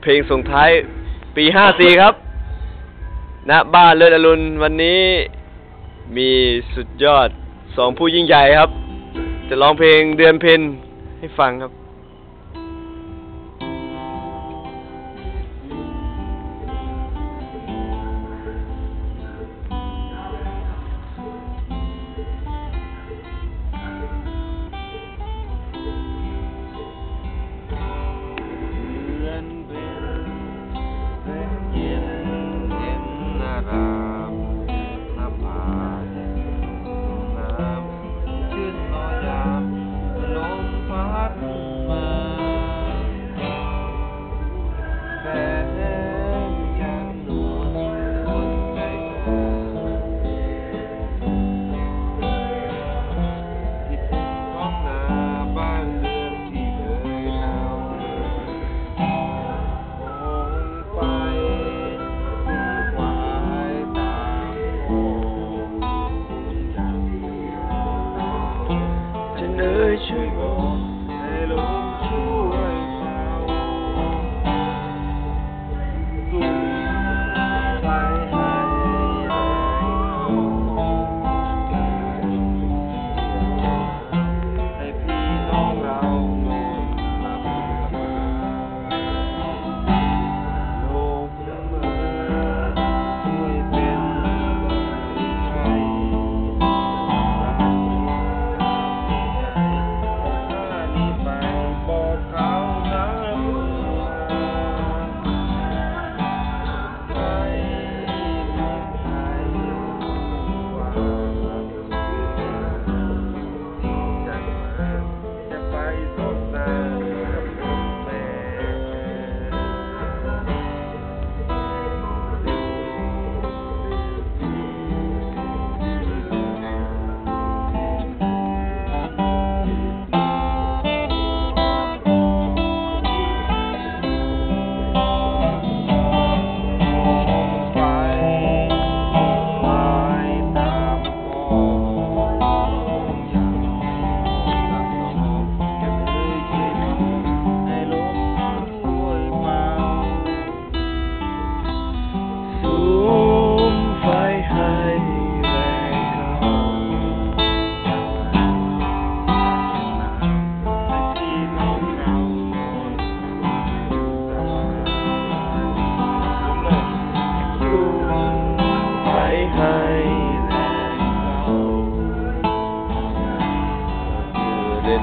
เพลงส่งท้ายปี 54 ครับณบ้านเลิศอรุณวันนี้มีสุดยอดสองผู้ยิ่งใหญ่ครับ จะร้องเพลงเดือนเพ็ญให้ฟังครับ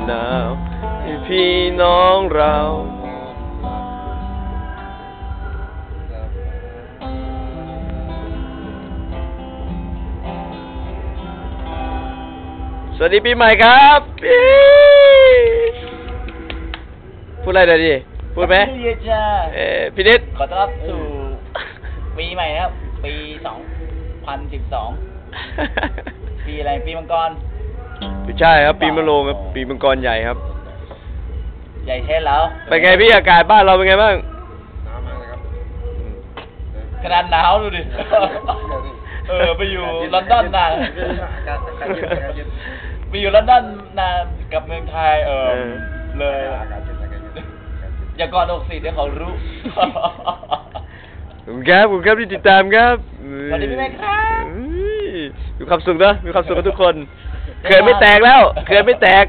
หนาวให้พี่น้องเราสวัสดีปีใหม่ครับปี๊ดพูดอะไรหน่อยดิพูดไหม Happy New Year จ้าเอ่อพี่นิดขอต้อนรับสู่ปีใหม่นะครับ ปีสองพันสิบสองปีอะไรปีมังกร ไม่ใช่ครับ ปีมะโรงครับ ปีมังกรใหญ่ครับ ใหญ่เช่นแล้วเป็นไงพี่อากาศบ้านเราเป็นไงบ้าง น้ำมากเลยครับขนาดหนาวดูดิ เออไปอยู่ลอนดอนนานอากาศอากาศเย็นอากาศเย็นไปอยู่ลอนดอนนานกับเมืองไทยเออเออเลยอากาศเย็นอากาศเย็นอย่ากอดอกสิเดี๋ยวเขารู้ขอบคุณครับขอบคุณครับที่ติดตามครับสวัสดีพี่แม่ครับเฮ้ยมีความสุขนะมีความสุขกับทุกคน เขื่อนไม่แตกแล้ว เขื่อนไม่แตก